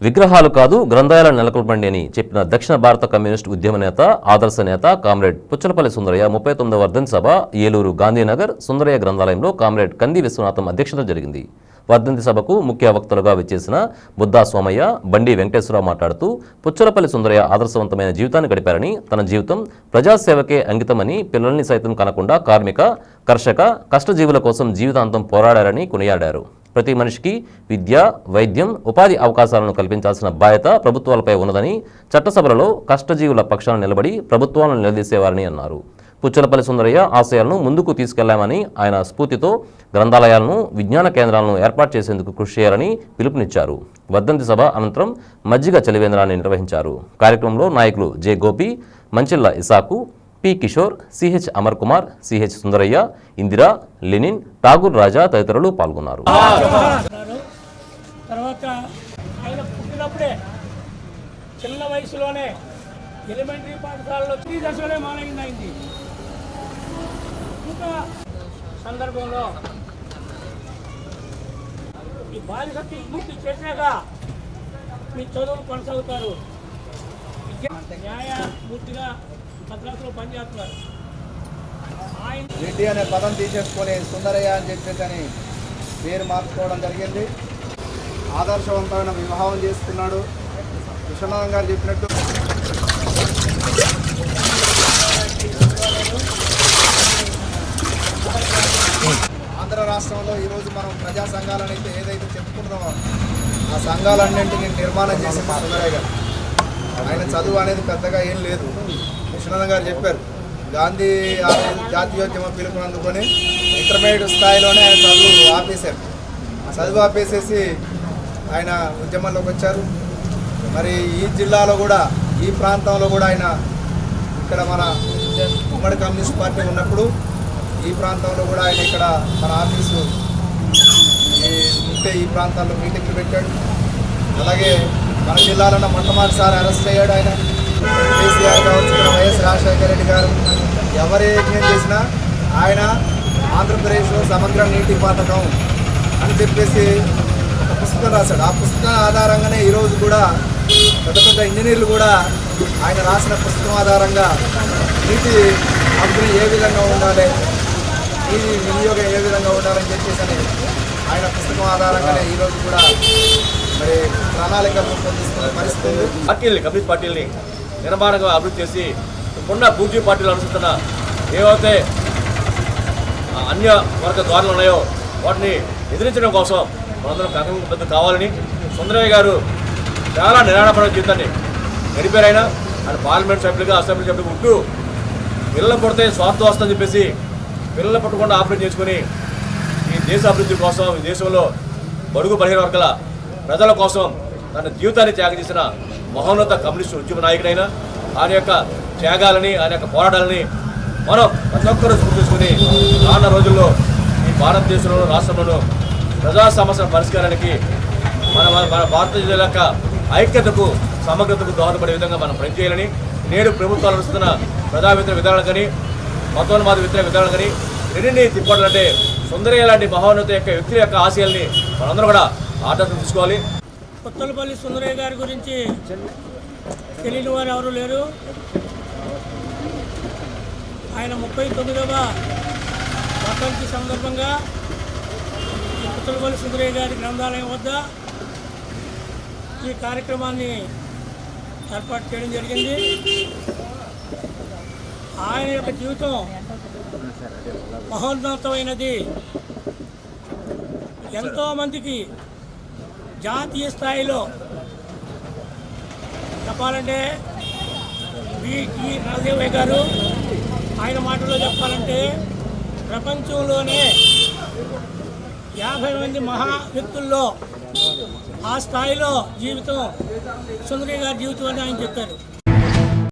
విగ్రహాలు కాదు గ్రంథాలయాలను నెలకొల్పండి అని చెప్పిన దక్షిణ భారత కమ్యూనిస్ట్ ఉద్యమ నేత ఆదర్శ నేత కామ్రేడ్ పుచ్చలపల్లి సుందరయ్య ముప్పై తొమ్మిదవ వర్ధన్ సభ ఏలూరు గాంధీనగర్ సుందరయ్య గ్రంథాలయంలో కామ్రేడ్ కంది విశ్వనాథం అధ్యక్షత జరిగింది. వర్ధంతి సభకు ముఖ్య వక్తలుగా విచ్చేసిన బుద్ధా సోమయ్య బండి వెంకటేశ్వరరావు మాట్లాడుతూ పుచ్చలపల్లి సుందరయ్య ఆదర్శవంతమైన జీవితాన్ని గడిపారని తన జీవితం ప్రజాసేవకే అంకితమని పిల్లల్ని సైతం కనకుండా కార్మిక కర్షక కష్టజీవుల కోసం జీవితాంతం పోరాడారని కొనియాడారు. ప్రతి మనిషికి విద్య వైద్యం ఉపాధి అవకాశాలను కల్పించాల్సిన బాధ్యత ప్రభుత్వాలపై ఉన్నదని చట్టసభలలో కష్టజీవుల పక్షాన నిలబడి ప్రభుత్వాలను నిలదీసేవారని అన్నారు. పుచ్చలపల్లి సుందరయ్య ఆశయాలను ముందుకు తీసుకెళ్ళామని ఆయన స్ఫూర్తితో గ్రంథాలయాలను విజ్ఞాన కేంద్రాలను ఏర్పాటు చేసేందుకు కృషి చేయాలని పిలుపునిచ్చారు. వర్ధంతి సభ అనంతరం మజ్జిగ చలివేంద్రాన్ని నిర్వహించారు. కార్యక్రమంలో నాయకులు జె గోపి మంచిల్ల ఇసాకు P. Kishore CH Amar Kumar CH Sundaraiah Indira Lenin Tagore Raja తదితరులు పాల్గొన్నారు. తర్వాత ఆయన పుట్టినప్పుడే చిన్న వయసులోనే ఎలిమెంటరీ పాఠశాలలో త్రీ దశలోనే మానగింది ఇంకా సందర్భంలో ఈ బాలిక పూర్తి చేసినాక మీ చదువులు కొనసాగుతారు. విద్య- న్యాయమూర్తిగా మద్రాసులో పనిచేస్తున్నారు రెడ్డి అనే పదం తీసేసుకొని సుందరయ్య అని చెప్పేసి అని పేరు మార్చుకోవడం జరిగింది. ఆదర్శవంతమైన వివాహం చేసుకున్నాడు విశ్వనాథం గారు చెప్పినట్టు ఆంధ్ర రాష్ట్రంలో ఈరోజు మనం ప్రజా సంఘాలను అయితే ఏదైతే చెప్పుకుంటున్నామో ఆ సంఘాలన్నింటినీ నిర్మాణం చేసి సుందరయ్య గారు. ఆయన చదువు అనేది పెద్దగా ఏం లేదు. విశ్వనాథం గారు చెప్పారు. గాంధీ ఆ జాతీయోద్యమ పిలుపుని అందుకొని ఇంటర్మీడియట్ స్థాయిలోనే ఆయన చదువు ఆపేశారు. చదువు ఆపేసేసి ఆయన ఉద్యమంలోకి వచ్చారు. మరి ఈ జిల్లాలో కూడా ఈ ప్రాంతంలో కూడా ఆయన ఇక్కడ మన ఉమ్మడి కమ్యూనిస్ట్ పార్టీ ఉన్నప్పుడు ఈ ప్రాంతంలో కూడా ఆయన ఇక్కడ మన ఆఫీసు ఈ ఉంటే ఈ ప్రాంతాల్లో మీటింగ్లు పెట్టాడు. అలాగే మన జిల్లాలో మొట్టమొదటిసారి అరెస్ట్ అయ్యాడు ఆయన. కేసీఆర్ కావచ్చు వైఎస్ రాజశేఖర రెడ్డి గారు ఎవరు యజ్ఞం చేసినా ఆయన ఆంధ్రప్రదేశ్లో సమగ్ర నీటి పథకం అని చెప్పేసి ఒక పుస్తకం రాశాడు. ఆ పుస్తకం ఆధారంగానే ఈరోజు కూడా పెద్ద పెద్ద ఇంజనీర్లు కూడా ఆయన రాసిన పుస్తకం ఆధారంగా నీటి పంపిణీ ఏ విధంగా ఉండాలి నీటి వినియోగం ఏ విధంగా ఉండాలని చెప్పేసి అని ఆయన పుస్తకం ఆధారంగానే ఈరోజు కూడా మరి ప్రణాళికలు రూపొందిస్తున్న పరిస్థితి ఉంది. కమ్యూనిస్ట్ పార్టీల్ని నిర్మాణంగా అభివృద్ధి చేసి ఉన్న బూజీ పార్టీలు అనుసరిస్తున్న ఏవైతే అన్య వర్గ ద్వారాలు ఉన్నాయో వాటిని ఎదిరించడం కోసం మనందరం కథ కావాలని సుందరయ్య గారు చాలా నిరాడపడ జీవితాన్ని గడిపారైనా ఆయన పార్లమెంట్ సభ్యులుగా అసెంబ్లీ సభ్యులుగా ఉంటూ పిల్లలు పుడితే స్వార్థం వస్తుందని చెప్పేసి పిల్లలు పట్టకుండా ఆపరేట్ చేసుకొని ఈ దేశ అభివృద్ధి కోసం ఈ దేశంలో బడుగు బలహీన వర్గాల ప్రజల కోసం తన జీవితాన్ని త్యాగం చేసిన మహోన్నత కమ్యూనిస్టు ఉద్యమ నాయకుడైన ఆయన యొక్క త్యాగాలని ఆయన యొక్క పోరాటాలని మనం ప్రతి ఒక్కరూ గుర్తుంచుకుని రానున్న రోజుల్లో ఈ భారతదేశంలో రాష్ట్రంలోనూ ప్రజా సమస్యల పరిష్కారానికి మన మన- భారతదేశం యొక్క ఐక్యతకు సమగ్రతకు దోహదపడే విధంగా మనం పనిచేయాలని నేడు ప్రభుత్వాలు నడుస్తున్న ప్రజా వ్యతిరేక విధానాలు కానీ మతోన్మాద వ్యతిరేక విధానాలు కానీ రెండింటినీ తిప్పాలంటే సుందరయ్య లాంటి మహోన్నత యొక్క వ్యక్తి యొక్క ఆశయాల్ని మనందరం కూడా ఆటంకం తీసుకోవాలి. కొత్తలపల్లి సుందరయ్య గారి గురించి తెలియని వారు ఎవరు లేరు. ఆయన ముప్పై తొమ్మిదవ వర్తంతి సందర్భంగా కొత్తలపల్లి సుందరయ్య గారి గ్రంథాలయం వద్ద ఈ కార్యక్రమాన్ని ఏర్పాటు చేయడం జరిగింది. ఆయన యొక్క జీవితం మహోన్నతమైనది. ఎంతోమందికి జాతీయ స్థాయిలో చెప్పాలంటే విటి రాజదేవయ్య గారు ఆయన మాటల్లో చెప్పాలంటే ప్రపంచంలోనే యాభై మంది మహా వ్యక్తుల్లో ఆ స్థాయిలో జీవితం సుందరి గారి జీవితం అని ఆయన చెప్పారు.